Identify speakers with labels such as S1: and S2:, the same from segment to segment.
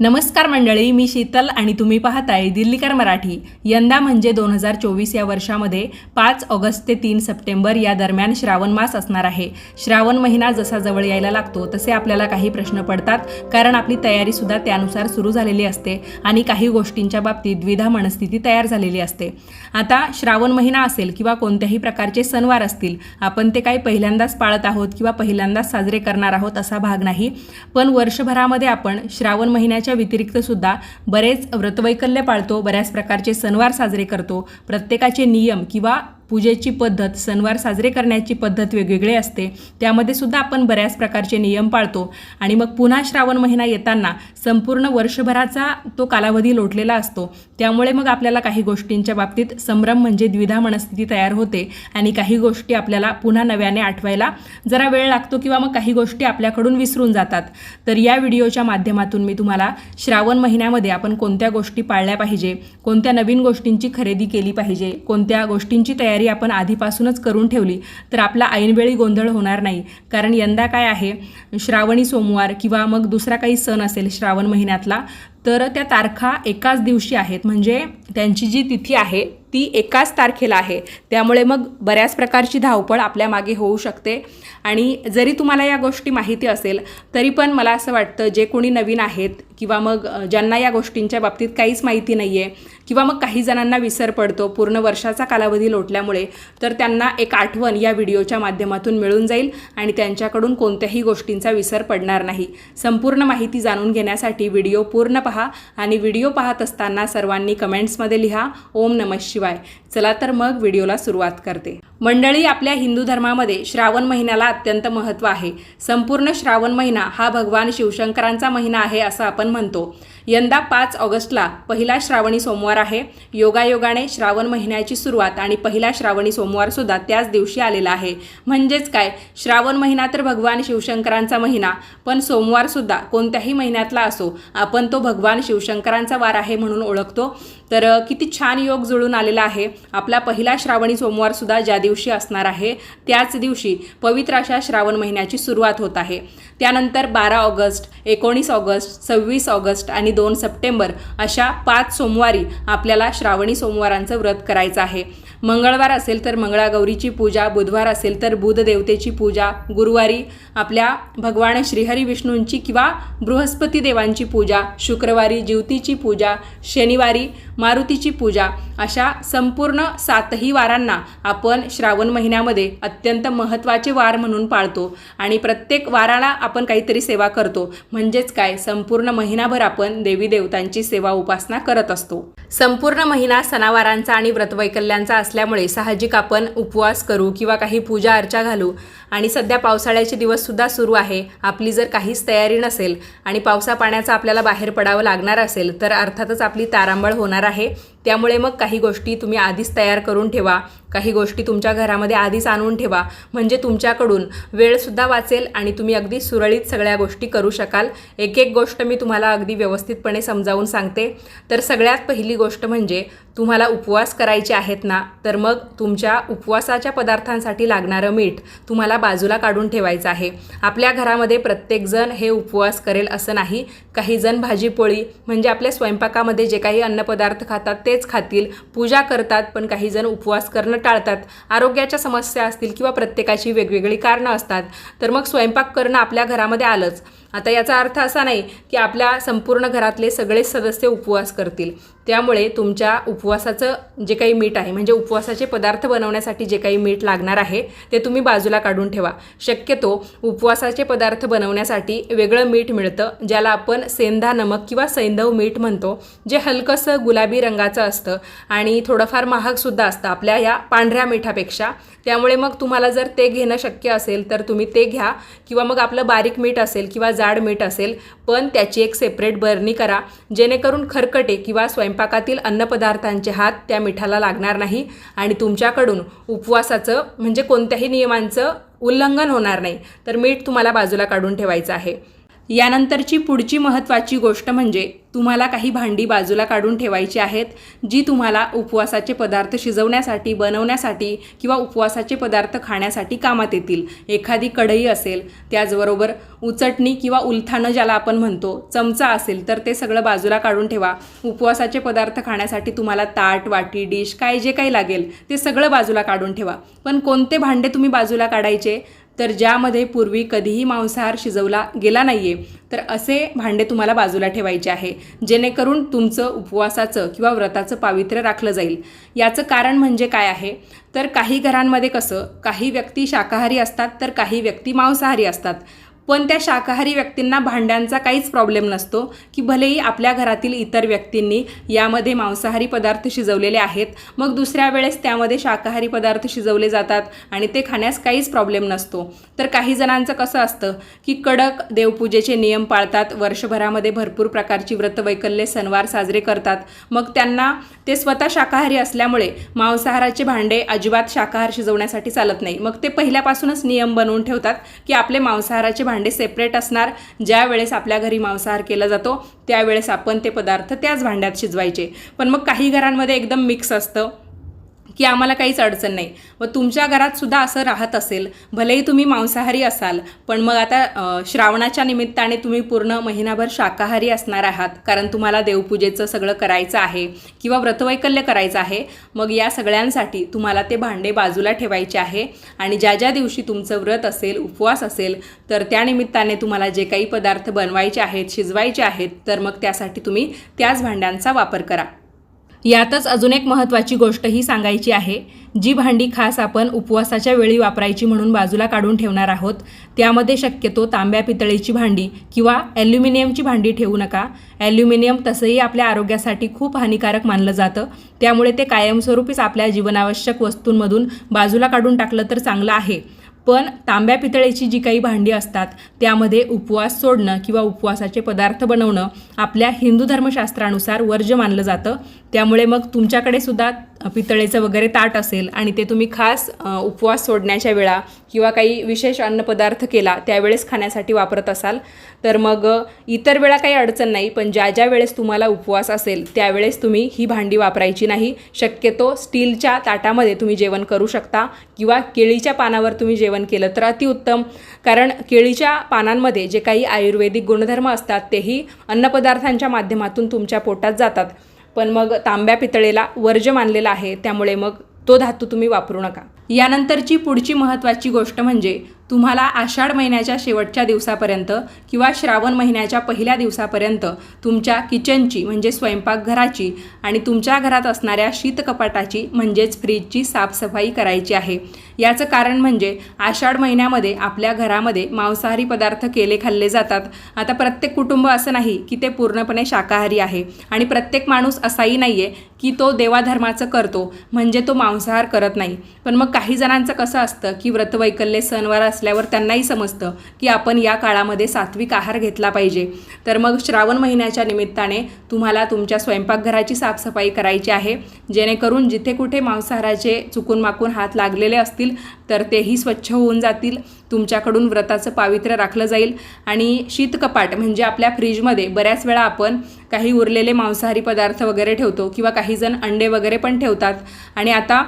S1: नमस्कार मंडळी मी शीतल आणि तुम्ही पाहताय दिल्लीकर मराठी. यंदा म्हणजे दोन हजार चोवीस या वर्षामध्ये पाच ऑगस्ट ते तीन सप्टेंबर या दरम्यान श्रावण मास असणार आहे. श्रावण महिना जसा जवळ यायला लागतो तसे आपल्याला काही प्रश्न पडतात कारण आपली तयारीसुद्धा त्यानुसार सुरू झालेली असते आणि काही गोष्टींच्या बाबतीत द्विधा मनस्थिती तयार झालेली असते. आता श्रावण महिना असेल किंवा कोणत्याही प्रकारचे सणवार असतील आपण ते काही पहिल्यांदाच पाळत आहोत किंवा पहिल्यांदाच साजरे करणार आहोत असा भाग नाही. पण वर्षभरामध्ये आपण श्रावण महिन्याच्या व्यतिरिक्त सुद्धा बरेच व्रतवैकल्य पाळतो बऱ्याच प्रकारचे सणवार साजरे करतो. प्रत्येकाचे नियम किंवा पूजेची पद्धत सणवार साजरे करण्याची पद्धत वेगवेगळी असते. त्यामध्ये सुद्धा आपण बऱ्याच प्रकारचे नियम पाळतो. आणि मग पुन्हा श्रावण महिना येताना संपूर्ण वर्षभराचा तो कालावधी लोटलेला असतो. त्यामुळे मग आपल्याला काही गोष्टींच्या बाबतीत संभ्रम म्हणजे द्विधा मनस्थिती तयार होते. आणि काही गोष्टी आपल्याला पुन्हा नव्याने आठवायला जरा वेळ लागतो किंवा मग काही गोष्टी आपल्याकडून विसरून जातात. तर या व्हिडिओच्या माध्यमातून मी तुम्हाला श्रावण महिन्यामध्ये आपण कोणत्या गोष्टी पाळल्या पाहिजे कोणत्या नवीन गोष्टींची खरेदी केली पाहिजे कोणत्या गोष्टींची तयारी आपण आधीपासूनच करून ठेवली तर आपला ऐनवेळी गोंधळ होणार नाही. कारण यंदा काय आहे श्रावणी सोमवार किंवा मग दुसरा काही सण असेल श्रावण महिन्यातला तर त्या तारखा एकाच दिवशी आहेत. म्हणजे त्यांची जी तिथी आहे ती एकाच तारखेला आहे. त्यामुळे मग बऱ्याच प्रकारची धावपळ आपल्या मागे होऊ शकते. आणि जरी तुम्हाला या गोष्टी माहिती असेल तरी पण मला असं वाटतं जे कोणी नवीन आहेत किंवा मग ज्यांना या गोष्टींच्या बाबतीत काहीच माहिती नाही आहे किंवा मग काही जणांना विसर पडतो. पूर्ण वर्षाचा कालावधी लोटल्यामुळे तर त्यांना एक आठवण या व्हिडिओच्या माध्यमातून मिळून जाईल आणि त्यांच्याकडून कोणत्याही गोष्टींचा विसर पडणार नाही. संपूर्ण माहिती जाणून घेण्यासाठी व्हिडिओ पूर्ण पहा आणि व्हिडिओ पाहत असताना सर्वांनी कमेंट्समध्ये लिहा ओम नमः शिवाय. चला तर मग व्हिडिओला सुरुवात करते. मंडळी आपल्या हिंदू धर्मामध्ये श्रावण महिन्याला अत्यंत महत्त्व आहे. संपूर्ण श्रावण महिना हा भगवान शिवशंकरांचा महिना आहे असं आपण म्हणतो. यंदा पाच ऑगस्टला पहिला श्रावणी सोमवार आहे. योगायोगाने श्रावण महिन्याची सुरुवात आणि पहिला श्रावणी सोमवार सुद्धा त्याच दिवशी आलेला आहे. म्हणजेच काय? श्रावण महिना तर भगवान शिवशंकरांचा महिना पण सोमवार सुद्धा कोणत्याही महिन्यातला असो आपण तो भगवान शिवशंकरांचा वार आहे म्हणून ओळखतो. तर किती छान योग जुळून आलेला आहे. आपला पहिला श्रावणी सोमवारसुद्धा ज्या दिवशी असणार आहे त्याच दिवशी पवित्र अशा श्रावण महिन्याची सुरुवात होत आहे. त्यानंतर बारा ऑगस्ट एकोणीस ऑगस्ट सव्वीस ऑगस्ट आणि दोन सप्टेंबर अशा पाच सोमवारी आपल्याला श्रावणी सोमवारांचं व्रत करायचं आहे. मंगळवार असेल तर मंगळागौरीची पूजा बुधवार असेल तर बुधदेवतेची पूजा गुरुवारी आपल्या भगवान श्रीहरी विष्णूंची किंवा बृहस्पती देवांची पूजा शुक्रवारी ज्योतीची पूजा शनिवारी मारुतीची पूजा अशा संपूर्ण सातही वारांना आपण श्रावण महिन्यामध्ये अत्यंत महत्त्वाचे वार म्हणून पाळतो आणि प्रत्येक वाराला आपण काहीतरी सेवा करतो. म्हणजेच काय? संपूर्ण महिनाभर आपण देवी देवतांची सेवा उपासना करत असतो. संपूर्ण महिना सणावारांचा आणि व्रतवैकल्यांचा असल्यामुळे साहजिक आपण उपवास करू किंवा काही पूजा अर्चा घालू. आणि सध्या पावसाळ्याचे दिवससुद्धा सुरू आहे. आपली जर काहीच तयारी नसेल आणि पावसा पाण्याचा आपल्याला बाहेर पडावं लागणार असेल तर अर्थातच आपली तारांबळ होणार आहे. त्यामुळे मग काही गोष्टी तुम्ही आधीच तयार करून ठेवा. काही गोष्टी तुमच्या घरामध्ये आधीच आणून ठेवा. म्हणजे तुमच्याकडून वेळसुद्धा वाचेल आणि तुम्ही अगदी सुरळीत सगळ्या गोष्टी करू शकाल. एक एक गोष्ट मी तुम्हाला अगदी व्यवस्थितपणे समजावून सांगते. तर सगळ्यात पहिली गोष्ट म्हणजे तुम्हाला उपवास करायचे आहेत ना तर मग तुमच्या उपवासाच्या पदार्थांसाठी लागणारं मीठ तुम्हाला बाजूला काढून ठेवायचं आहे. आपल्या घरामध्ये प्रत्येकजण हे उपवास करेल असं नाही. काही जण भाजीपोळी म्हणजे आपल्या स्वयंपाकामध्ये जे काही अन्नपदार्थ खातात ते तेच खातील पूजा करतात पण काही जण उपवास करणं टाळतात. आरोग्याच्या समस्या असतील किंवा प्रत्येकाची वेगवेगळी कारणं असतात तर मग स्वयंपाक करणं आपल्या घरामध्ये आलंच. आता याचा अर्थ असा नाही की आपल्या संपूर्ण घरातले सगळेच सदस्य उपवास करतील. त्यामुळे तुमच्या उपवासाचं जे काही मीठ आहे म्हणजे उपवासाचे पदार्थ बनवण्यासाठी जे काही मीठ लागणार आहे ते तुम्ही बाजूला काढून ठेवा. शक्यतो उपवासाचे पदार्थ बनवण्यासाठी वेगळं मीठ मिळतं ज्याला आपण सेंधा नमक किंवा सैंधव मीठ म्हणतो जे हलकंसं गुलाबी रंगाचं असतं आणि थोडंफार महागसुद्धा असतं आपल्या या पांढऱ्या मिठापेक्षा. त्यामुळे मग तुम्हाला जर ते घेणं शक्य असेल तर तुम्ही ते घ्या किंवा मग आपलं बारीक मीठ असेल किंवा जाड मीठ असेल पण त्याची एक सेपरेट बरणी करा जेणेकरून खरकटे किंवा स्वयंपाकातील अन्नपदार्थांचे हात त्या मिठाला लागणार नाही आणि तुमच्याकडून उपवासाचं म्हणजे कोणत्याही नियमांचं उल्लंघन होणार नाही. तर मीठ तुम्हाला बाजूला काढून ठेवायचं आहे. यानंतरची पुढची महत्त्वाची गोष्ट म्हणजे तुम्हाला काही भांडी बाजूला काढून ठेवायची आहेत जी तुम्हाला उपवासाचे पदार्थ शिजवण्यासाठी बनवण्यासाठी किंवा उपवासाचे पदार्थ खाण्यासाठी कामात येतील. एखादी कढई असेल त्याचबरोबर उचटणी किंवा उलथानं ज्याला आपण म्हणतो चमचा असेल तर ते सगळं बाजूला काढून ठेवा. उपवासाचे पदार्थ खाण्यासाठी तुम्हाला ताट वाटी डिश काय जे काही लागेल ते सगळं बाजूला काढून ठेवा. पण कोणते भांडे तुम्ही बाजूला काढायचे? तर ज्यामध्ये पूर्वी कधीही मांसाहार शिजवला गेला नाही आहे तर असे भांडे तुम्हाला बाजूला ठेवायचे आहे जेणेकरून तुमचं उपवासाचं किंवा व्रताचं पावित्र्य राखलं जाईल. याचं कारण म्हणजे काय आहे? तर काही घरांमध्ये कसं काही व्यक्ती शाकाहारी असतात तर काही व्यक्ती मांसाहारी असतात. पण त्या शाकाहारी व्यक्तींना भांड्यांचा काहीच प्रॉब्लेम नसतो की भलेही आपल्या घरातील इतर व्यक्तींनी यामध्ये मांसाहारी पदार्थ शिजवलेले आहेत मग दुसऱ्या वेळेस त्यामध्ये शाकाहारी पदार्थ शिजवले जातात आणि ते खाण्यास काहीच प्रॉब्लेम नसतो. तर काही जणांचं कसं असतं की कडक देवपूजेचे नियम पाळतात वर्षभरामध्ये भरपूर प्रकारची व्रतवैकल्ये सणवार साजरे करतात मग त्यांना ते स्वतः शाकाहारी असल्यामुळे मांसाहाराचे भांडे अजिबात शाकाहार शिजवण्यासाठी चालत नाही. मग ते पहिल्यापासूनच नियम बनवून ठेवतात की आपले मांसाहाराचे भांडे सेपरेट असणार. ज्या वेळेस आपल्या घरी मांसाहार केला जातो त्यावेळेस आपण ते पदार्थ त्याच भांड्यात शिजवायचे. पण मग काही घरांमध्ये एकदम मिक्स असतं. की आम्हाला काहीच अडचण नाही. व तुमच्या घरात सुद्धा असं राहत असेल भलेही तुम्ही मांसाहारी असाल पण मग आता श्रावणाच्या निमित्ताने तुम्ही पूर्ण महिनाभर शाकाहारी असणार आहात कारण तुम्हाला देवपूजेचं सगळं करायचं आहे किंवा व्रतवैकल्य करायचं आहे मग या सगळ्यांसाठी तुम्हाला ते भांडे बाजूला ठेवायचे आहे आणि ज्या ज्या दिवशी तुमचं व्रत असेल उपवास असेल तर त्या निमित्ताने तुम्हाला जे काही पदार्थ बनवायचे आहेत शिजवायचे आहेत तर मग त्यासाठी तुम्ही त्याच भांड्यांचा वापर करा. यातच अजून एक महत्त्वाची गोष्टही सांगायची आहे. जी भांडी खास आपण उपवासाच्या वेळी वापरायची म्हणून बाजूला काढून ठेवणार आहोत. त्यामध्ये शक्यतो तांब्या पितळेची भांडी किंवा ॲल्युमिनियमची भांडी ठेवू नका. ॲल्युमिनियम तसंही आपल्या आरोग्यासाठी खूप हानिकारक मानलं जातं. त्यामुळे ते कायमस्वरूपीच आपल्या जीवनावश्यक वस्तूंमधून बाजूला काढून टाकलं तर चांगलं आहे. पण तांब्या पितळेची जी काही भांडी असतात त्यामध्ये उपवास सोडणं किंवा उपवासाचे पदार्थ बनवणं आपल्या हिंदू धर्मशास्त्रानुसार वर्ज्य मानलं जातं. त्यामुळे मग तुमच्याकडे सुद्धा पितळेचं वगैरे ताट असेल आणि ते तुम्ही खास उपवास सोडण्याच्या वेळा किंवा काही विशेष अन्नपदार्थ केला त्यावेळेस खाण्यासाठी वापरत असाल. तर मग इतर वेळा काही अडचण नाही पण ज्या ज्या वेळेस तुम्हाला उपवास असेल त्यावेळेस तुम्ही ही भांडी वापरायची नाही. शक्यतो स्टीलच्या ताटामध्ये तुम्ही जेवण करू शकता किंवा केळीच्या पानावर तुम्ही जेवण केलं तर अतिउत्तम. कारण केळीच्या पानांमध्ये जे काही आयुर्वेदिक गुणधर्म असतात तेही अन्नपदार्थांच्या माध्यमातून तुमच्या पोटात जातात. पण मग तांब्या पितळेला वर्ज्य मानलेला आहे त्यामुळे मग तो धातू तुम्ही वापरू नका. यानंतरची पुढची महत्त्वाची गोष्ट म्हणजे तुम्हाला आषाढ महिन्याच्या शेवटच्या दिवसापर्यंत किंवा श्रावण महिन्याच्या पहिल्या दिवसापर्यंत तुमच्या किचनची म्हणजे स्वयंपाकघराची आणि तुमच्या घरात असणाऱ्या शीतकपाटाची म्हणजेच फ्रीजची साफसफाई करायची आहे. याचं कारण म्हणजे आषाढ महिन्यामध्ये आपल्या घरामध्ये मांसाहारी पदार्थ केले खाल्ले जातात. आता प्रत्येक कुटुंब असं नाही की ते पूर्णपणे शाकाहारी आहे आणि प्रत्येक माणूस असाही नाही आहे की तो देवाधर्माचं करतो म्हणजे तो मांसाहार करत नाही. पण मग काही जणांचं कसं असतं की व्रतवैकल्य सणवार असल्यावर त्यांनाही समजतं की आपण या काळामध्ये सात्विक आहार घेतला पाहिजे. तर मग श्रावण महिन्याच्या निमित्ताने तुम्हाला तुमच्या स्वयंपाकघराची साफसफाई करायची आहे. जेणेकरून जिथे कुठे मांसाहाराचे चुकून माकून हात लागलेले असतील तर तेही स्वच्छ होऊन जातील. तुमच्याकडून व्रताचं पावित्र्य राखलं जाईल. आणि शीतकपाट म्हणजे आपल्या फ्रीजमध्ये बऱ्याच वेळा आपण काही उरलेले मांसाहारी पदार्थ वगैरे ठेवतो किंवा काही जण अंडे वगैरे पण ठेवतात. आणि आता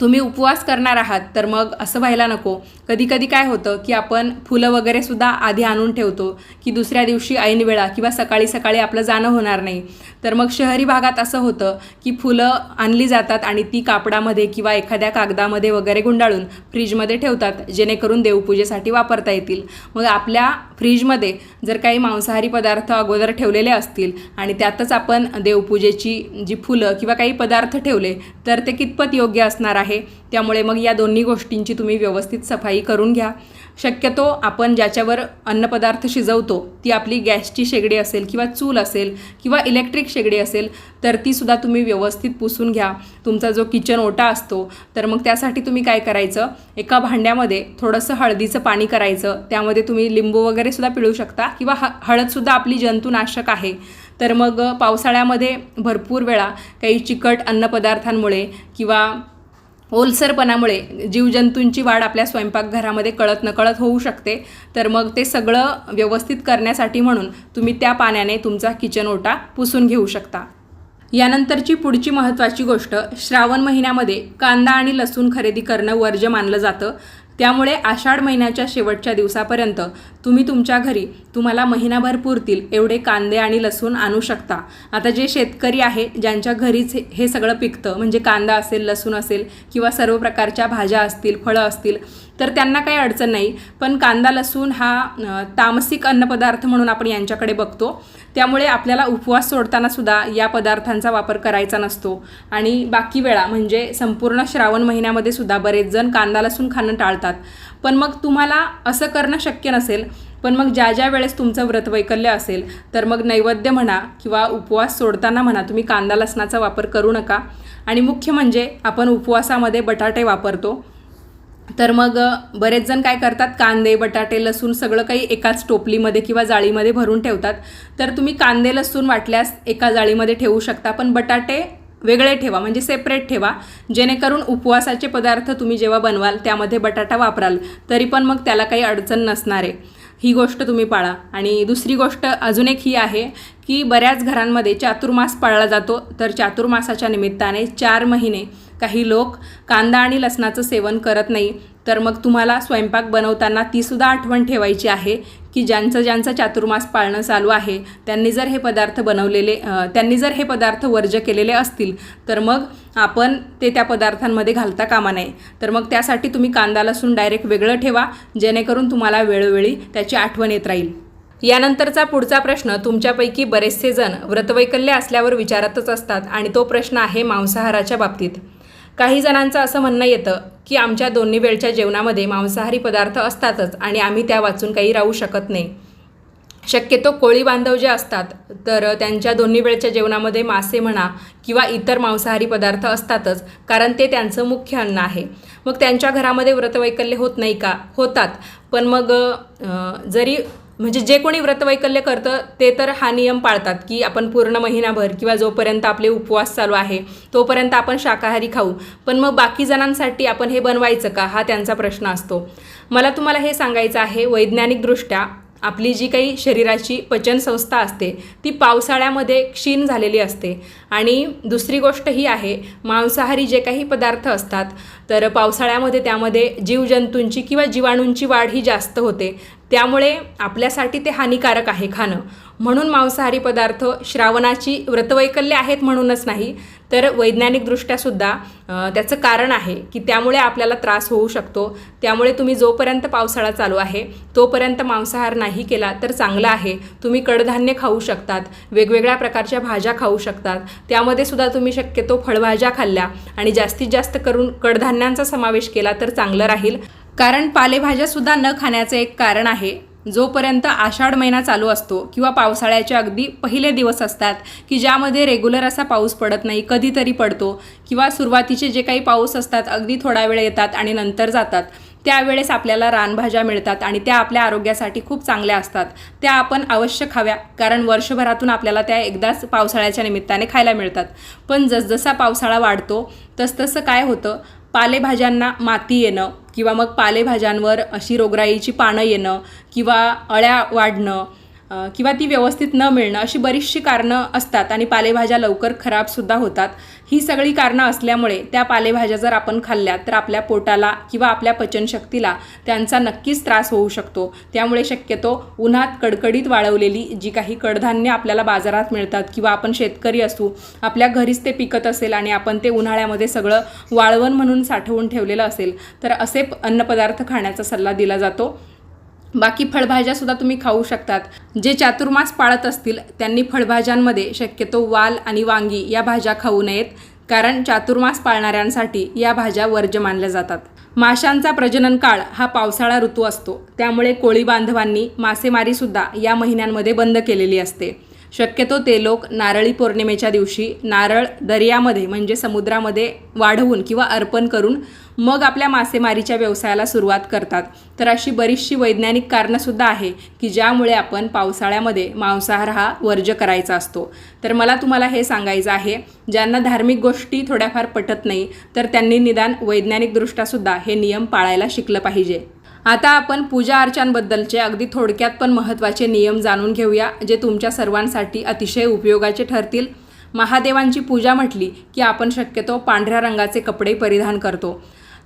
S1: तुम्ही उपवास करणार आहात तर मग असं व्हायला नको. कधी कधी काय होतं की आपण फुलं वगैरेसुद्धा आधी आणून ठेवतो की दुसऱ्या दिवशी ऐन वेळा किंवा सकाळी सकाळी आपलं जाणं होणार नाही. तर मग शहरी भागात असं होतं की फुलं आणली जातात आणि ती कापडामध्ये किंवा एखाद्या कागदामध्ये वगैरे गुंडाळून फ्रीजमध्ये ठेवतात जेणेकरून देवपूजेसाठी वापरता येतील. मग आपल्या फ्रीजमध्ये जर काही मांसाहारी पदार्थ अगोदर ठेवलेले असतील आणि त्यातच आपण देवपूजेची जी फुलं किंवा काही पदार्थ ठेवले तर ते कितपत योग्य असणार आहे? त्यामुळे मग या दोन्ही गोष्टींची तुम्ही व्यवस्थित सफाई करून घ्या. शक्यतो आपण ज्याच्यावर अन्नपदार्थ शिजवतो ती आपली गॅसची शेगडी असेल किंवा चूल असेल किंवा इलेक्ट्रिक शेगडी असेल तर तीसुद्धा तुम्ही व्यवस्थित पुसून घ्या. तुमचा जो किचन ओटा असतो तर मग त्यासाठी तुम्ही काय करायचं? एका भांड्यामध्ये थोडंसं हळदीचं पाणी करायचं. त्यामध्ये तुम्ही लिंबू वगैरे सुद्धा पिळू शकता किंवा ह हळदसुद्धा आपली जंतुनाशक आहे. तर मग पावसाळ्यामध्ये भरपूर वेळा काही चिकट अन्नपदार्थांमुळे किंवा ओलसरपणामुळे जीवजंतूंची वाढ आपल्या स्वयंपाकघरामध्ये कळत नकळत होऊ शकते. तर मग ते सगळं व्यवस्थित करण्यासाठी म्हणून तुम्ही त्या पाण्याने तुमचा किचन ओटा पुसून घेऊ शकता. यानंतरची पुढची महत्त्वाची गोष्ट श्रावण महिन्यामध्ये कांदा आणि लसूण खरेदी करणं वर्ज्य मानलं जातं. त्यामुळे आषाढ महिन्याच्या शेवटच्या दिवसापर्यंत तुम्ही तुमच्या घरी तुम्हाला महिनाभर पुरतील एवढे कांदे आणि लसूण आणू शकता. आता जे शेतकरी आहे ज्यांच्या घरीच हे- हे सगळं पिकतं म्हणजे कांदा असेल लसूण असेल किंवा सर्व प्रकारच्या भाज्या असतील फळं असतील तर त्यांना काही अडचण नाही. पण कांदा लसूण हा तामसिक अन्नपदार्थ म्हणून आपण यांच्याकडे बघतो. त्यामुळे आपल्याला उपवास सोडताना सुद्धा या पदार्थांचा वापर करायचा नसतो. आणि बाकी वेळा म्हणजे संपूर्ण श्रावण महिन्यामध्ये सुद्धा बरेच जण कांदा लसूण खाणं टाळतात. पण मग तुम्हाला असं करणं शक्य नसेल पण मग ज्या ज्या वेळेस तुमचं व्रतवैकल्य असेल तर मग नैवेद्य म्हणा किंवा उपवास सोडताना म्हणा तुम्ही कांदा लसणाचा वापर करू नका. आणि मुख्य म्हणजे आपण उपवासामध्ये बटाटे वापरतो. तर मग बरेच जण काय करतात कांदे बटाटे लसूण सगळं काही एकाच टोपलीमध्ये किंवा जाळीमध्ये भरून ठेवतात. तर तुम्ही कांदे लसूण वाटल्यास एका जाळीमध्ये ठेवू शकता पण बटाटे वेगळे ठेवा म्हणजे सेपरेट ठेवा. जेणेकरून उपवासाचे पदार्थ तुम्ही जेव्हा बनवाल त्यामध्ये बटाटा वापराल तरी पण मग त्याला काही अडचण नसणार. आहे ही गोष्ट तुम्ही पाळा. आणि दुसरी गोष्ट अजून एक ही आहे की बऱ्याच घरांमध्ये चातुर्मास पाळला जातो. तर चातुर्मासाच्या निमित्ताने चार महिने काही लोक कांदा आणि लसणाचं सेवन करत नाही. तर मग तुम्हाला स्वयंपाक बनवताना तीसुद्धा आठवण ठेवायची आहे की ज्यांचं ज्यांचं चातुर्मास पाळणं चालू आहे त्यांनी जर हे पदार्थ बनवलेले त्यांनी जर हे पदार्थ वर्ज केलेले असतील तर मग आपण ते त्या पदार्थांमध्ये घालता कामा नये. तर मग त्यासाठी तुम्ही कांदा लसूण डायरेक्ट वेगळं ठेवा जेणेकरून तुम्हाला वेळोवेळी त्याची आठवण येत राहील. यानंतरचा पुढचा प्रश्न तुमच्यापैकी बरेचसे जण व्रतवैकल्य असल्यावर विचारतच असतात आणि तो प्रश्न आहे मांसाहाराच्या बाबतीत. काही जणांचं असं म्हणणं येतं की आमच्या दोन्ही वेळच्या जेवणामध्ये मांसाहारी पदार्थ असतातच आणि आम्ही त्या वाचून काही राहू शकत नाही. शक्यतो कोळी बांधव जे असतात तर त्यांच्या दोन्ही वेळच्या जेवणामध्ये मासे म्हणा किंवा इतर मांसाहारी पदार्थ असतातच कारण ते त्यांचं मुख्य अन्न आहे. मग त्यांच्या घरामध्ये व्रतवैकल्य होत नाही का? होतात. पण मग जरी म्हणजे जे कोणी व्रतवैकल्य करतं ते तर हा नियम पाळतात की आपण पूर्ण महिनाभर किंवा जोपर्यंत आपले उपवास चालू आहे तोपर्यंत आपण शाकाहारी खाऊ. पण मग बाकी जणांसाठी आपण हे बनवायचं का? हा त्यांचा प्रश्न असतो. मला तुम्हाला हे सांगायचं आहे वैज्ञानिकदृष्ट्या आपली जी काही शरीराची पचनसंस्था असते ती पावसाळ्यामध्ये क्षीण झालेली असते. आणि दुसरी गोष्ट ही आहे मांसाहारी जे काही पदार्थ असतात तर पावसाळ्यामध्ये त्यामध्ये जीवजंतूंची किंवा जीवाणूंची वाढ ही जास्त होते. त्यामुळे आपल्यासाठी ते हानिकारक आहे खाणं. म्हणून मांसाहारी पदार्थ श्रावणाची व्रतवैकल्य आहेत म्हणूनच नाही तर वैज्ञानिकदृष्ट्यासुद्धा त्याचं कारण आहे की त्यामुळे आपल्याला त्रास होऊ शकतो. त्यामुळे तुम्ही जोपर्यंत पावसाळा चालू आहे तोपर्यंत मांसाहार नाही केला तर चांगला आहे. तुम्ही कडधान्य खाऊ शकतात वेगवेगळ्या प्रकारच्या भाज्या खाऊ शकतात त्यामध्ये सुद्धा तुम्ही शक्यतो फळभाज्या खाल्ल्या आणि जास्तीत जास्त करून कडधान्यांचा समावेश केला तर चांगलं राहील. कारण पालेभाज्या सुद्धा न खाण्याचं एक कारण आहे. जोपर्यंत आषाढ महिना चालू असतो किंवा पावसाळ्याचे अगदी पहिले दिवस असतात की ज्यामध्ये रेग्युलर असा पाऊस पडत नाही कधीतरी पडतो किंवा सुरुवातीचे जे काही पाऊस असतात अगदी थोडा वेळ येतात आणि नंतर जातात त्यावेळेस आपल्याला रानभाज्या मिळतात आणि त्या आपल्या आरोग्यासाठी खूप चांगल्या असतात. त्या आपण अवश्य खाव्या कारण वर्षभरातून आपल्याला त्या एकदाच पावसाळ्याच्या निमित्ताने खायला मिळतात. पण जसजसा पावसाळा वाढतो तसतसं काय होतं? पालेभाज्यांना माती येणं किंवा मग पालेभाज्यांवर अशी रोगराईची पानं येणं किंवा अळ्या वाढणं किंवा ती व्यवस्थित न मिळणं अशी बरीचशी कारणं असतात आणि पालेभाज्या लवकर खराबसुद्धा होतात. ही सगळी कारणं असल्यामुळे त्या पालेभाज्या जर आपण खाल्ल्या तर आपल्या पोटाला किंवा आपल्या पचनशक्तीला त्यांचा नक्कीच त्रास होऊ शकतो. त्यामुळे शक्यतो उन्हात कडकडीत वाळवलेली जी काही कडधान्य आपल्याला बाजारात मिळतात किंवा आपण शेतकरी असू आपल्या घरीच ते पिकत असेल आणि आपण ते उन्हाळ्यामध्ये सगळं वाळवण म्हणून साठवून ठेवलेलं असेल तर असे अन्नपदार्थ खाण्याचा सल्ला दिला जातो. बाकी फळभाज्या सुद्धा तुम्ही खाऊ शकतात. जे चातुर्मास पाळत असतील त्यांनी फळभाज्यांमध्ये शक्यतो वाल आणि वांगी या भाज्या खाऊ नयेत कारण चातुर्मास पाळणाऱ्यांसाठी या भाज्या वर्ज्य मानल्या जातात. माशांचा प्रजनन काळ हा पावसाळा ऋतू असतो. त्यामुळे कोळी बांधवांनी मासेमारीसुद्धा या महिन्यांमध्ये बंद केलेली असते. शक्यतो ते लोक नारळी पौर्णिमेच्या दिवशी नारळ दर्यामध्ये म्हणजे समुद्रामध्ये वाढवून किंवा अर्पण करून मग आपल्या मासेमारीच्या व्यवसायाला सुरुवात करतात. तर अशी बरीचशी वैज्ञानिक कारणंसुद्धा आहे की ज्यामुळे आपण पावसाळ्यामध्ये मांसाहार हा वर्ज करायचा असतो. तर मला तुम्हाला हे सांगायचं आहे ज्यांना धार्मिक गोष्टी थोड्याफार पटत नाही तर त्यांनी निदान वैज्ञानिकदृष्ट्यासुद्धा हे नियम पाळायला शिकलं पाहिजे. आता आपण पूजा अर्चांबद्दलचे अगदी थोडक्यात पण महत्त्वाचे नियम जाणून घेऊया जे तुमच्या सर्वांसाठी अतिशय उपयोगाचे ठरतील. महादेवांची पूजा म्हटली की आपण शक्यतो पांढऱ्या रंगाचे कपडे परिधान करतो.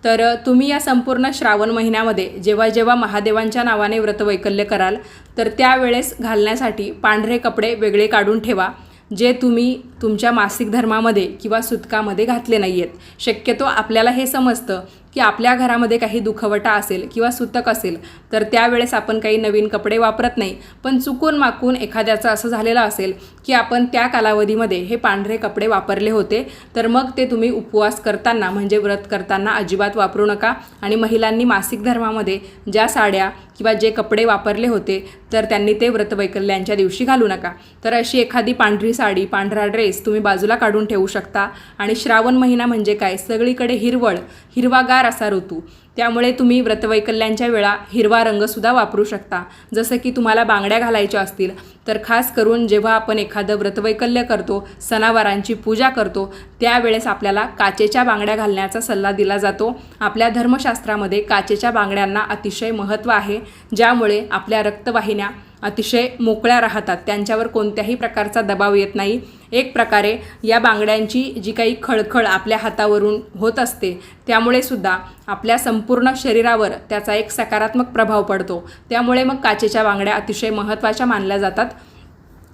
S1: तर तुम्ही या संपूर्ण श्रावण महिन्यामध्ये जेव्हा जेव्हा महादेवांच्या नावाने व्रतवैकल्य कराल तर त्यावेळेस घालण्यासाठी पांढरे कपडे वेगळे काढून ठेवा जे तुम्ही तुमच्या मासिक धर्मामध्ये किंवा सुतकामध्ये घातले नाही आहेत शक्यतो आपल्याला हे समजतं की आपल्या घरामध्ये काही दुखवटा असेल किंवा सुतक असेल तर त्यावेळेस आपण काही नवीन कपडे वापरत नाही. पण चुकून माकून एखाद्याचं असं झालेलं असेल की आपण त्या कालावधीमध्ये हे पांढरे कपडे वापरले होते तर मग ते तुम्ही उपवास करताना म्हणजे व्रत करताना अजिबात वापरू नका. आणि महिलांनी मासिक धर्मामध्ये ज्या साड्या किंवा जे कपडे वापरले होते तर त्यांनी ते व्रतवैकल्यांच्या दिवशी घालू नका. तर अशी एखादी पांढरी साडी पांढरा ड्रेस तुम्ही बाजूला काढून ठेवू शकता. आणि श्रावण महिना म्हणजे काय? सगळीकडे हिरवळ हिरवागार असा ऋतू. त्यामुळे तुम्ही व्रतवैकल्यांच्या वेळा हिरवा रंगसुद्धा वापरू शकता. जसं की तुम्हाला बांगड्या घालायच्या असतील तर खास करून जेव्हा आपण एखादं व्रतवैकल्य करतो सणावारांची पूजा करतो त्यावेळेस आपल्याला काचेच्या बांगड्या घालण्याचा सल्ला दिला जातो. आपल्या धर्मशास्त्रामध्ये काचेच्या बांगड्यांना अतिशय महत्त्व आहे ज्यामुळे आपल्या रक्तवाहिन्या अतिशय मोकळ्या राहतात. त्यांच्यावर कोणत्याही प्रकारचा दबाव येत नाही. एक प्रकारे या बांगड्यांची जी काही खळखळ आपल्या हातावरून होत असते त्यामुळे सुद्धा आपल्या संपूर्ण शरीरावर त्याचा एक सकारात्मक प्रभाव पडतो. त्यामुळे मग काचेच्या बांगड्या अतिशय महत्त्वाच्या मानल्या जातात.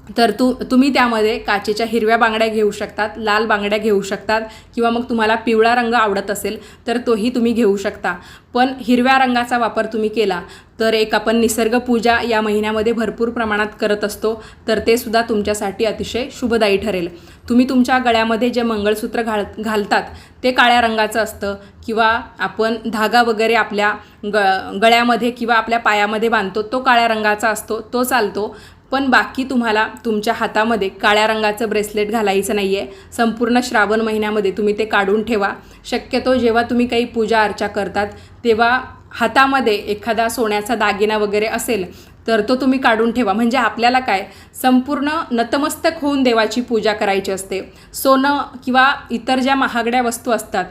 S1: तर तू तुम्ही त्यामध्ये काचेच्या हिरव्या बांगड्या घेऊ शकतात लाल बांगड्या घेऊ शकतात किंवा मग तुम्हाला पिवळा रंग आवडत असेल तर तोही तुम्ही घेऊ शकता. पण हिरव्या रंगाचा वापर तुम्ही केला तर एक आपण निसर्गपूजा या महिन्यामध्ये भरपूर प्रमाणात करत असतो तर ते सुद्धा तुमच्यासाठी अतिशय शुभदायी ठरेल. तुम्ही तुमच्या गळ्यामध्ये जे मंगळसूत्र घाल घालतात ते काळ्या रंगाचं असतं किंवा आपण धागा वगैरे आपल्या ग गळ्यामध्ये किंवा आपल्या पायामध्ये बांधतो तो काळ्या रंगाचा असतो तो चालतो पण बाकी तुम्हाला तुमच्या हातामध्ये काळ्या रंगाचं ब्रेसलेट घालायचं नाही आहे संपूर्ण श्रावण महिन्यामध्ये तुम्ही ते काढून ठेवा. शक्यतो जेव्हा तुम्ही काही पूजा अर्चा करतात तेव्हा हातामध्ये एखादा सोन्याचा दागिना वगैरे असेल तर तो तुम्ही काढून ठेवा. म्हणजे आपल्याला काय? संपूर्ण नतमस्तक होऊन देवाची पूजा करायची असते. सोनं किंवा इतर ज्या महागड्या वस्तू असतात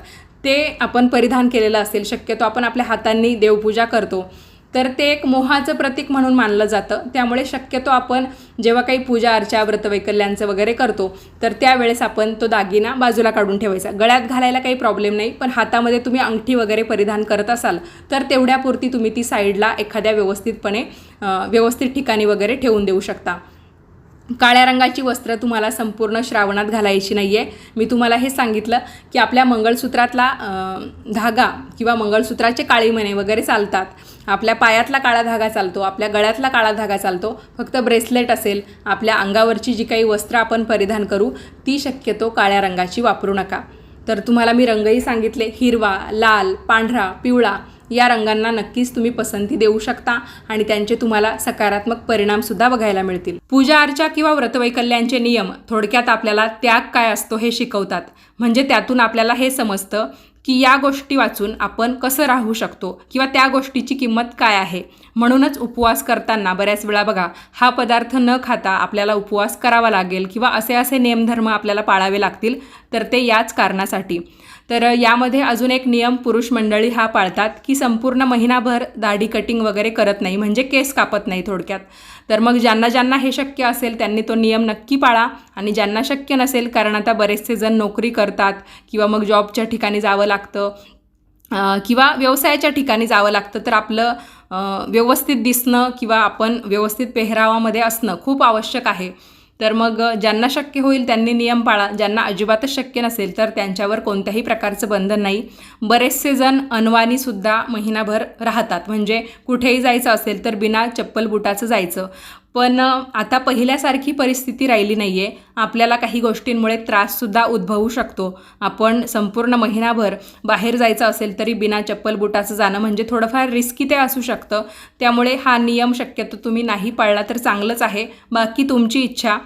S1: ते आपण परिधान केलेलं असेल. शक्यतो आपण आपल्या हातांनी देवपूजा करतो. तर ते एक मोहाचं प्रतीक म्हणून मानलं जातं. त्यामुळे शक्यतो आपण जेव्हा काही पूजा अर्चा व्रतवैकल्यांचं वगैरे करतो तर त्यावेळेस आपण तो दागिना बाजूला काढून ठेवायचा. गळ्यात घालायला काही प्रॉब्लेम नाही पण हातामध्ये तुम्ही अंगठी वगैरे परिधान करत असाल तर तेवढ्यापुरती तुम्ही ती साईडला एखाद्या व्यवस्थितपणे व्यवस्थित ठिकाणी वगैरे ठेवून देऊ शकता. काळ्या रंगाची वस्त्र तुम्हाला संपूर्ण श्रावणात घालायची नाही आहे मी तुम्हाला हे सांगितलं की आपल्या मंगळसूत्रातला धागा किंवा मंगळसूत्राचे काळीमणे वगैरे चालतात. आपल्या पायातला काळा धागा चालतो आपल्या गळ्यातला काळा धागा चालतो. फक्त ब्रेसलेट असेल आपल्या अंगावरची जी काही वस्त्र आपण परिधान करू ती शक्यतो काळ्या रंगाची वापरू नका. तर तुम्हाला मी रंगही सांगितले हिरवा लाल पांढरा पिवळा या रंगांना नक्कीच तुम्ही पसंती देऊ शकता आणि त्यांचे तुम्हाला सकारात्मक परिणामसुद्धा बघायला मिळतील. पूजा अर्चा किंवा व्रतवैकल्यांचे नियम थोडक्यात आपल्याला त्याग काय असतो हे शिकवतात. म्हणजे त्यातून आपल्याला हे समजतं की या गोष्टी वाचून आपण कसं राहू शकतो किंवा त्या गोष्टीची किंमत काय आहे? म्हणूनच उपवास करताना बऱ्याच वेळा बघा हा पदार्थ न खाता आपल्याला उपवास करावा लागेल किंवा असे असे नियमधर्म आपल्याला पाळावे लागतील तर ते याच कारणासाठी. तर यामध्ये अजून एक नियम पुरुष मंडळी हा पाळतात की संपूर्ण महिनाभर दाढी कटिंग वगैरे करत नाही म्हणजे केस कापत नाही थोडक्यात. तर मग ज्यांना ज्यांना हे शक्य असेल त्यांनी तो नियम नक्की पाळा आणि ज्यांना शक्य नसेल कारण आता बरेचसे जण नोकरी करतात किंवा मग जॉबच्या ठिकाणी जावं लागतं किंवा व्यवसायाच्या ठिकाणी जावं लागतं तर आपलं व्यवस्थित दिसणं किंवा आपण व्यवस्थित पेहरावामध्ये असणं खूप आवश्यक आहे. तर मग ज्यांना शक्य होईल त्यांनी नियम पाळा. ज्यांना अजिबातच शक्य नसेल तर त्यांच्यावर कोणत्याही प्रकारचं बंधन नाही. बरेचसे जण अनवानीसुद्धा महिनाभर राहतात. म्हणजे कुठेही जायचं असेल तर बिना चप्पल बुटाचं जायचं. पण आता पहिल्यासारखी परिस्थिती राहिली नाही आहे आपल्याला काही गोष्टींमुळे त्राससुद्धा उद्भवू शकतो. आपण संपूर्ण महिनाभर बाहेर जायचं असेल तरी बिना चप्पल बुटाचं जाणं म्हणजे थोडंफार रिस्की ते असू शकतं. त्यामुळे हा नियम शक्यतो तुम्ही नाही पाळला तर चांगलंच आहे. बाकी तुमची इच्छा.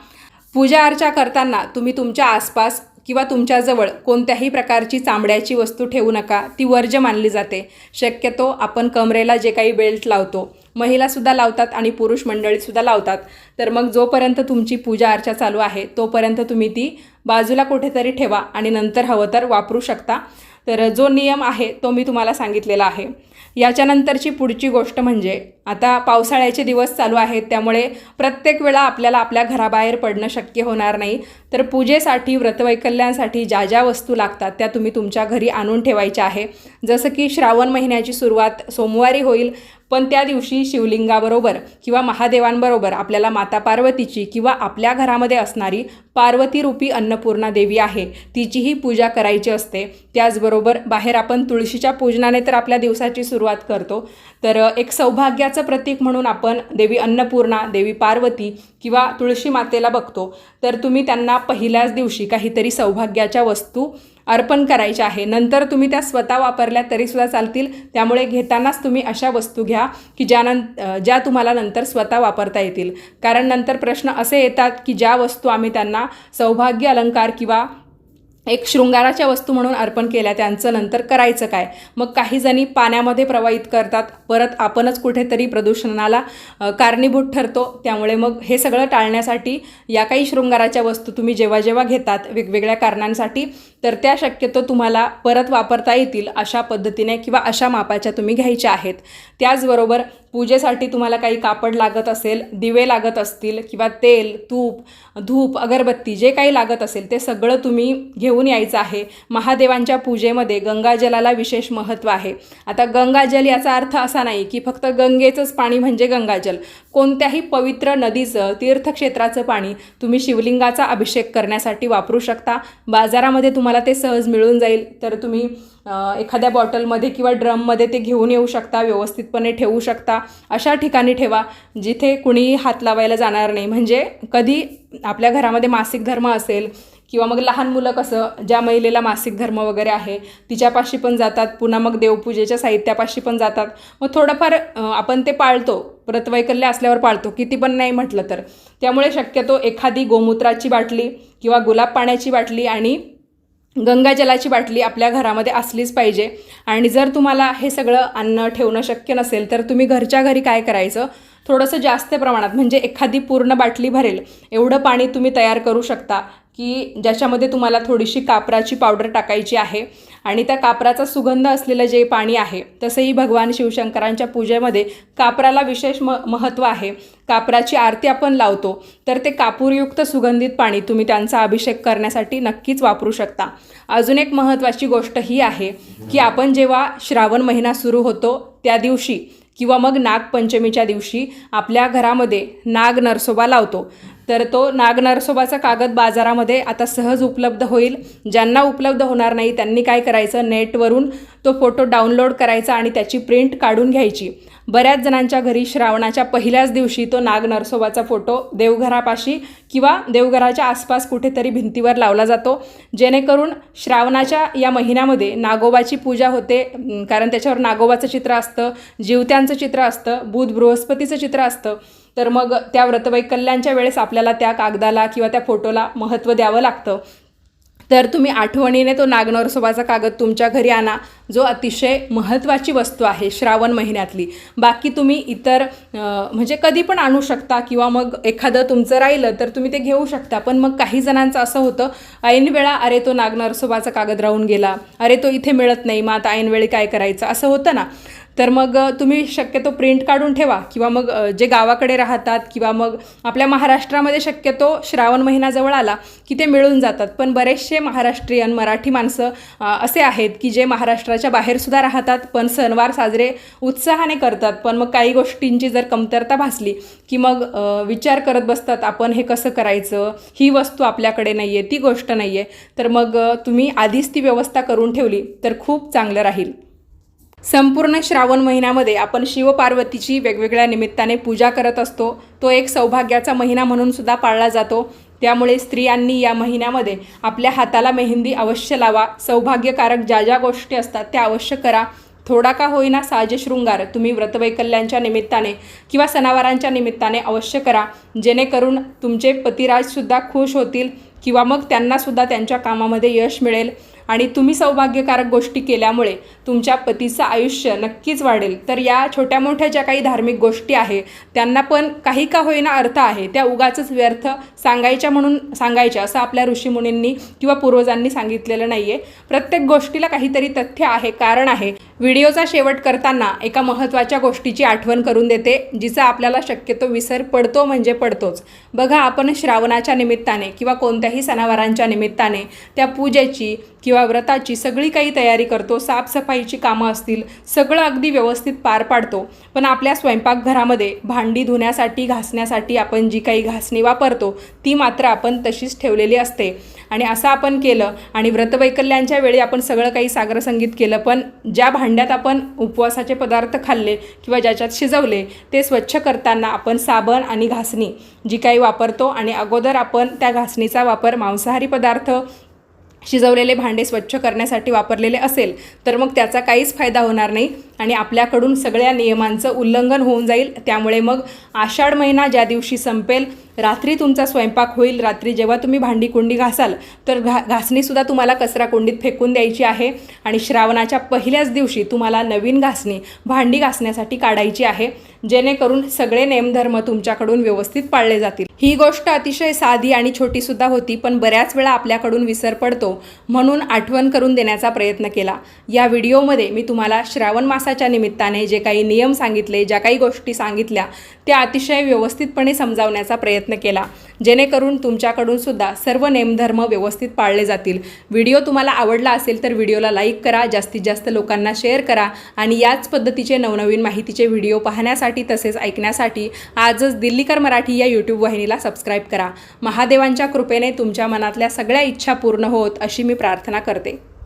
S1: पूजा अर्चा करताना तुम्ही तुमच्या आसपास किंवा तुमच्याजवळ कोणत्याही प्रकारची चामड्याची वस्तू ठेवू नका. ती वर्ज्य मानली जाते. शक्यतो आपण कमरेला जे काही बेल्ट लावतो महिलासुद्धा लावतात आणि पुरुष मंडळीसुद्धा लावतात. तर मग जोपर्यंत तुमची पूजा अर्चा चालू आहे तोपर्यंत तुम्ही ती बाजूला कुठेतरी ठेवा आणि नंतर हवं तर वापरू शकता. तर जो नियम आहे तो मी तुम्हाला सांगितलेला आहे. याच्यानंतरची पुढची गोष्ट म्हणजे आता पावसाळ्याचे दिवस चालू आहेत त्यामुळे प्रत्येक वेळा आपल्याला आपल्या घराबाहेर पडणं शक्य होणार नाही. तर पूजेसाठी व्रतवैकल्यांसाठी ज्या ज्या वस्तू लागतात त्या तुम्ही तुमच्या घरी आणून ठेवायच्या आहे. जसं की श्रावण महिन्याची सुरुवात सोमवारी होईल पण त्या दिवशी शिवलिंगाबरोबर किंवा महादेवांबरोबर आपल्याला माता पार्वतीची किंवा आपल्या घरामध्ये असणारी पार्वतीरूपी अन्नपूर्णा देवी आहे तिचीही पूजा करायची असते. त्याचबरोबर बाहेर आपण तुळशीच्या पूजनाने तर आपल्या दिवसाची सुरुवात करतो. तर एक सौभाग्याचं प्रतीक म्हणून आपण देवी अन्नपूर्णा देवी पार्वती किंवा तुळशी मातेला बघतो तर तुम्ही त्यांना पहिल्याच दिवशी काहीतरी सौभाग्याच्या वस्तू अर्पण करायच्या आहे. नंतर तुम्ही त्या स्वतः वापरल्या तरीसुद्धा चालतील. त्यामुळे घेतानाच तुम्ही अशा वस्तू घ्या की ज्यानं ज्या तुम्हाला नंतर स्वतः वापरता येतील. कारण नंतर प्रश्न असे येतात की ज्या वस्तू आम्ही त्यांना सौभाग्य अलंकार किंवा एक शृंगाराच्या वस्तू म्हणून अर्पण केल्या त्यांचं नंतर करायचं काय? मग काही जणी पाण्यामध्ये प्रवाहित करतात परत आपणच कुठेतरी प्रदूषणाला कारणीभूत ठरतो. त्यामुळे मग हे सगळं टाळण्यासाठी या काही शृंगाराच्या वस्तू तुम्ही जेव्हा जेव्हा घेतात वेगवेगळ्या कारणांसाठी तर त्या शक्यतो तुम्हाला परत वापरता येतील अशा पद्धतीने किंवा अशा मापाच्या तुम्ही घ्यायच्या आहेत. त्याचबरोबर पूजेसाठी तुम्हाला काही कापड लागत असेल दिवे लागत असतील किंवा तेल तूप धूप अगरबत्ती जे काही लागत असेल ते सगळं तुम्ही घेऊन यायचं आहे. महादेवांच्या पूजेमध्ये गंगाजलाला विशेष महत्त्व आहे. आता गंगाजल याचा अर्थ असा नाही की फक्त गंगेचंच पाणी म्हणजे गंगाजल कोणत्याही पवित्र नदीचं तीर्थक्षेत्राचं पाणी तुम्ही शिवलिंगाचा अभिषेक करण्यासाठी वापरू शकता. बाजारामध्ये तुम्हाला ते सहज मिळून जाईल. तर तुम्ही एखाद्या बॉटलमध्ये किंवा ड्रममध्ये ते घेऊन येऊ शकता व्यवस्थितपणे ठेवू शकता. अशा ठिकाणी ठेवा जिथे कुणीही हात लावायला जाणार नाही. म्हणजे कधी आपल्या घरामध्ये मासिक धर्म असेल किंवा मग लहान मुलं कसं ज्या महिलेला मासिक धर्म वगैरे आहे तिच्यापाशी पण जातात. पुन्हा मग देवपूजेच्या साहित्यापाशी पण जातात. मग थोडंफार आपण ते पाळतो. व्रतवैकल्य असल्यावर पाळतो. किती पण नाही म्हटलं तर. त्यामुळे शक्यतो एखादी गोमूत्राची बाटली किंवा गुलाब पाण्याची बाटली आणि गंगाजलाची बाटली आपल्या घरामध्ये असलीच पाहिजे. आणि जर तुम्हाला हे सगळं अन्न ठेवणं शक्य नसेल तर तुम्ही घरच्या घरी काय करायचं? थोडंसं जास्त प्रमाणात म्हणजे एखादी पूर्ण बाटली भरेल. एवढं पाणी तुम्ही तयार करू शकता की ज्याच्यामध्ये तुम्हाला थोडीशी कापराची पावडर टाकायची आहे. आणि त्या कापराचा सुगंध असलेलं जे पाणी आहे तसंही भगवान शिवशंकरांच्या पूजेमध्ये कापराला विशेष म महत्त्व आहे. कापराची आरती आपण लावतो तर ते कापूरयुक्त सुगंधित पाणी तुम्ही त्यांचा अभिषेक करण्यासाठी नक्कीच वापरू शकता. अजून एक महत्त्वाची गोष्ट ही आहे की आपण जेव्हा श्रावण महिना सुरू होतो त्या दिवशी किंवा मग नागपंचमीच्या दिवशी आपल्या घरामध्ये नाग नरसोबा लावतो. तर तो नाग नरसोबाचा कागद बाजारामध्ये आता सहज उपलब्ध होईल. ज्यांना उपलब्ध होणार नाही त्यांनी काय करायचं? नेटवरून तो फोटो डाउनलोड करायचा आणि त्याची प्रिंट काढून घ्यायची. बऱ्याच जणांच्या घरी श्रावणाच्या पहिल्याच दिवशी तो नाग नरसोबाचा फोटो देवघरापाशी किंवा देवघराच्या आसपास कुठेतरी भिंतीवर लावला जातो. जेणेकरून श्रावणाच्या या महिन्यामध्ये नागोबाची पूजा होते. कारण त्याच्यावर नागोबाचं चित्र असतं जीवत्यांचं चित्र असतं बुध बृहस्पतीचं चित्र असतं. तर मग त्या व्रतवैकल्यांच्या वेळेस आपल्याला त्या कागदाला किंवा त्या फोटोला महत्त्व द्यावं लागतं. तर तुम्ही आठवणीने तो नागनरसोबाचा कागद तुमच्या घरी आणा. जो अतिशय महत्त्वाची वस्तू आहे श्रावण महिन्यातली. बाकी तुम्ही इतर म्हणजे कधी पण आणू शकता किंवा मग एखादं तुमचं राहिलं तर तुम्ही ते घेऊ शकता. पण मग काही जणांचं असं होतं ऐन वेळा अरे तो नागनरसोबाचा कागद राहून गेला. अरे तो इथे मिळत नाही मग आता ऐनवेळी काय करायचं? असं होतं ना. तर मग तुम्ही शक्यतो प्रिंट काढून ठेवा. किंवा मग जे गावाकडे राहतात किंवा मग आपल्या महाराष्ट्रामध्ये शक्यतो श्रावण महिना जवळ आला की ते मिळून जातात. पण बरेचसे महाराष्ट्रीयन मराठी माणसं असे आहेत की जे महाराष्ट्राच्या बाहेरसुद्धा राहतात पण सणवार साजरे उत्साहाने करतात. पण मग काही गोष्टींची जर कमतरता भासली की मग विचार करत बसतात आपण हे कसं करायचं? ही वस्तू आपल्याकडे नाही आहे ती गोष्ट नाही आहे तर मग तुम्ही आधीच ती व्यवस्था करून ठेवली तर खूप चांगलं राहील. संपूर्ण श्रावण महिन्यामध्ये आपण शिवपार्वतीची वेगवेगळ्या निमित्ताने पूजा करत असतो. तो एक सौभाग्याचा महिना म्हणून सुद्धा पाळला जातो. त्यामुळे स्त्रियांनी या महिन्यामध्ये आपल्या हाताला मेहंदी अवश्य लावा. सौभाग्यकारक ज्या ज्या गोष्टी असतात त्या अवश्य करा. थोडा का होईना साजशृंगार तुम्ही व्रतवैकल्यांच्या निमित्ताने किंवा सणावारांच्या निमित्ताने अवश्य करा. जेणेकरून तुमचे पतिराजसुद्धा खुश होतील किंवा मग त्यांनासुद्धा त्यांच्या कामामध्ये यश मिळेल. आणि तुम्ही सौभाग्यकारक गोष्टी केल्यामुळे तुमच्या पतीचं आयुष्य नक्कीच वाढेल. तर या छोट्या मोठ्या ज्या काही धार्मिक गोष्टी आहे त्यांना पण काही का होईना अर्थ आहे त्या उगाच व्यर्थ सांगायच्या म्हणून सांगायच्या असं आपल्या ऋषीमुनींनी किंवा पूर्वजांनी सांगितलेलं नाही आहे प्रत्येक गोष्टीला काहीतरी तथ्य आहे कारण आहे. व्हिडिओचा शेवट करताना एका महत्त्वाच्या गोष्टीची आठवण करून देते जिचा आपल्याला शक्यतो विसर पडतो म्हणजे पडतोच. बघा आपण श्रावणाच्या निमित्ताने किंवा कोणत्याही सणावारांच्या निमित्ताने त्या पूजेची किंवा व्रताची सगळी काही तयारी करतो साफसफाईची कामं असतील सगळं अगदी व्यवस्थित पार पाडतो. पण आपल्या स्वयंपाकघरामध्ये भांडी धुण्यासाठी घासण्यासाठी आपण जी काही घासणी वापरतो ती मात्र आपण तशीच ठेवलेली असते. आणि असं आपण केलं आणि व्रतवैकल्यांच्या वेळी आपण सगळं काही सागरसंगीत केलं पण ज्या भांड्यात आपण उपवासाचे पदार्थ खाल्ले किंवा ज्याच्यात शिजवले ते स्वच्छ करताना आपण साबण आणि घासणी जी काही वापरतो आणि अगोदर आपण त्या घासणीचा वापर मांसाहारी पदार्थ शिजवलेले भांडे स्वच्छ करण्यासाठी वापरलेले असेल तर मग त्याचा काहीच फायदा होणार नाही आणि आपल्याकडून सगळ्या नियमांचं उल्लंघन होऊन जाईल. त्यामुळे मग आषाढ महिना ज्या दिवशी संपेल रात्री तुमचा स्वयंपाक होईल रात्री जेव्हा तुम्ही भांडी कुंडी घासाल तर घा घासणीसुद्धा तुम्हाला कचरा कुंडीत फेकून द्यायची आहे. आणि श्रावणाच्या पहिल्याच दिवशी तुम्हाला नवीन घासणी भांडी घासण्यासाठी काढायची आहे. जेणेकरून सगळे नेमधर्म तुमच्याकडून व्यवस्थित पाळले जातील. ही गोष्ट अतिशय साधी आणि छोटीसुद्धा होती पण बऱ्याच वेळा आपल्याकडून विसर पडतो म्हणून आठवण करून देण्याचा प्रयत्न केला. या व्हिडिओमध्ये मी तुम्हाला श्रावण मासाच्या निमित्ताने जे काही नियम सांगितले ज्या काही गोष्टी सांगितल्या त्या अतिशय व्यवस्थितपणे समजावण्याचा प्रयत्न प्रयत्न केला. जेणेकरून तुमच्याकडून सुद्धा सर्व नेमधर्म व्यवस्थित पाळले जातील. व्हिडिओ तुम्हाला आवडला असेल तर व्हिडिओला लाईक करा जास्तीत जास्त लोकांना शेअर करा आणि याच पद्धतीचे नवनवीन माहितीचे व्हिडिओ पाहण्यासाठी तसेच ऐकण्यासाठी आजच दिल्लीकर मराठी या यूट्यूब वाहिनीला सबस्क्राईब करा. महादेवांच्या कृपेने तुमच्या मनातल्या सगळ्या इच्छा पूर्ण होत अशी मी प्रार्थना करते.